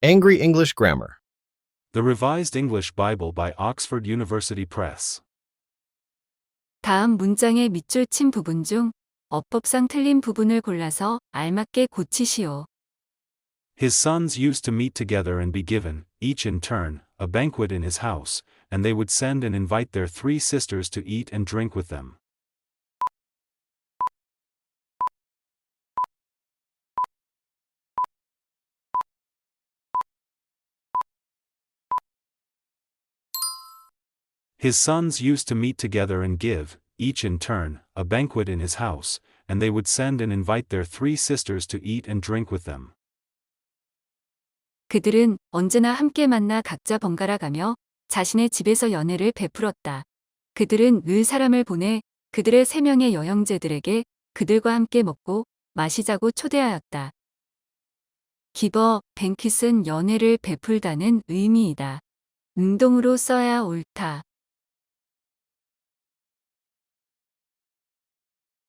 Angry English Grammar. The Revised English Bible by Oxford University Press. 다음 문장의 밑줄 친 부분 중 어법상 틀린 부분을 골라서 알맞게 고치시오. His sons used to meet together and be given, each in turn, a banquet in his house, and they would send and invite their three sisters to eat and drink with them. His sons used to meet together and give, each in turn, a banquet in his house, and they would send and invite their three sisters to eat and drink with them. 그들은 언제나 함께 만나 각자 번갈아 가며 자신의 집에서 연애를 베풀었다. 그들은 늘 사람을 보내 그들의 세 명의 여형제들에게 그들과 함께 먹고 마시자고 초대하였다. 기버, 뱅킷은 연애를 베풀다는 의미이다. 능동으로 써야 옳다.